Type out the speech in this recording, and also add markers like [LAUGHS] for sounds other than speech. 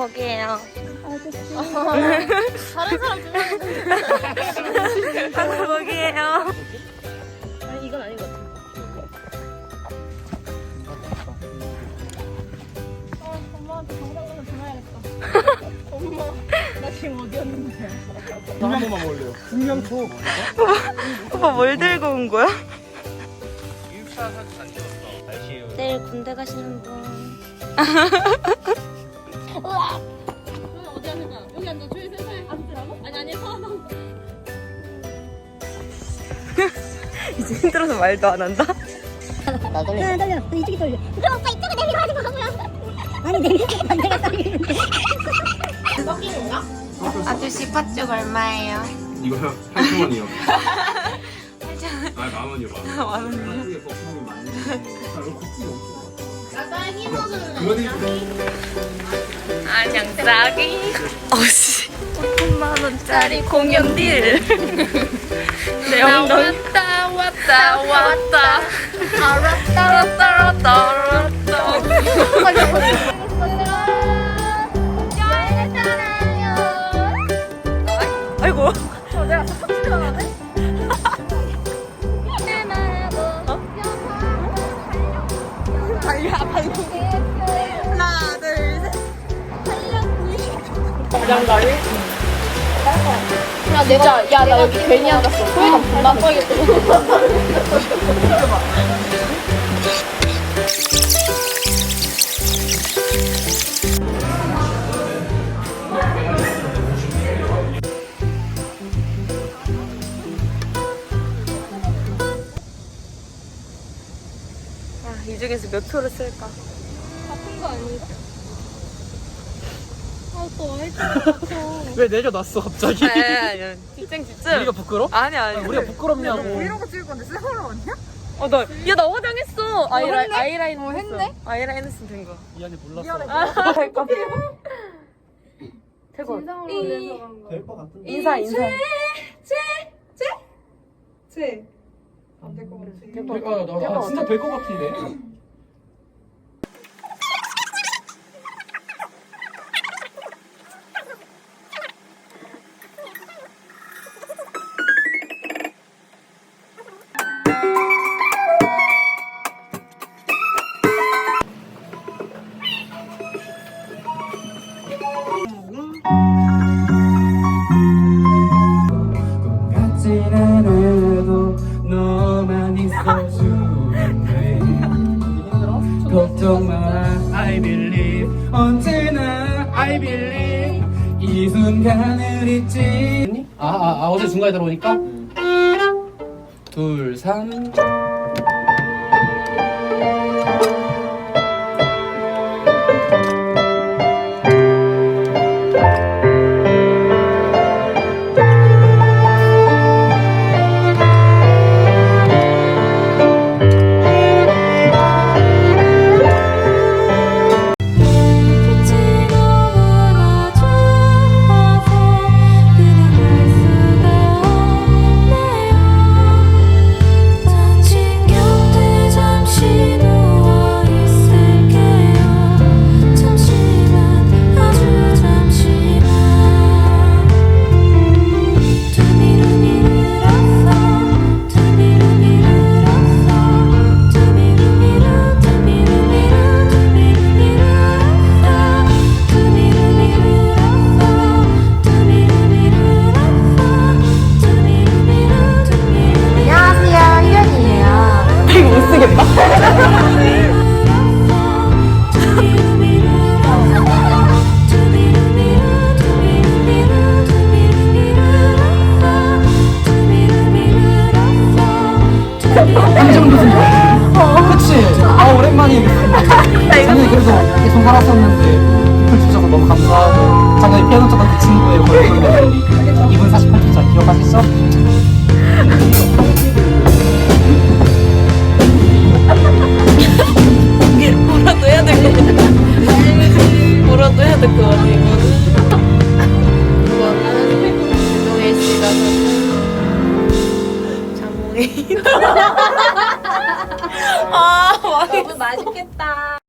거기에요. 다른 사람 들렸는데. 아까 거기에요. 아니 이건 아닌 것 같아. 어, 엄마한테 정상으로 전화해야겠다. 엄마, 나 지금 어디였는데? 한 번만 먹을래요. 분명초. 오빠 뭘 들고 온 거야? 기숙사 사진 안 찍었어. 날씨 내일 군대 가시는 분. [LAUGHS] 우와! 여기 어디 앉는 거야? 여기 앉아. 저기 센터에 앉으라고? 아니, 아니, 서너. 이제 힘들어서 말도 안 한다. 아 떨려 또 이쪽이 떨려 그럼 오빠 이쪽을 내밀어가지고 가고요 아니 내밀어서 반대가 떨리는데 아저씨 팥죽 얼마예요? 이거요? 8천 원이요. [LAUGHS] 아, 만 원이요. 만 원. 만 원이요? 한국에 거품이 많이. 아, 이거 거품이 없어. 안녕 짜기. 어씨. 5천만 원짜리 공연 딜. [LAUGHS] 내 엉덩이. 왔다 왔다 왔다. [LAUGHS] 알았다 왔다 왔다. 아이고. 야, 내가, 야, 나 여기 괜히 앉았어. 분만 떠야겠다. 아, 이 중에서 몇 표를 쓸까? 같은 거 아닌가? 아, 또 같아. 왜 내려놨어 갑자기? 아니. 집중 집중. 우리가 부끄러? 아니 아니. 우리가 부끄럽냐고. 어, 나, 야, 나 화장했어. 아이라? 아이라인 어. 했네? 아이라인 했으면 된 거. 미안해 몰랐어. 아, 될것 같아. 될것 같아. 진상으로 내서 간 거. 될것 같은데. 인사, 인사. 아, 나, 나 진짜 될것 같은데. 걱정 마 I believe 언제나 I believe 이 순간을 잊지 아, 아, 아 어제 중간에 들어오니까? 둘 삼 작년에 그래서 계속 살았었는데 글 주셔서 너무 감사하고 작년에 피아노 쳤던 그 친구의 걸그룹 멜로디 2분 48초짜 기억하시죠? 뭐라도 해야 될 것 같아. 뭐라도 해야 될 것 같아, 이거는. 이거는 윤동혜 씨가 자몽이. 아, 너무 맛있겠다.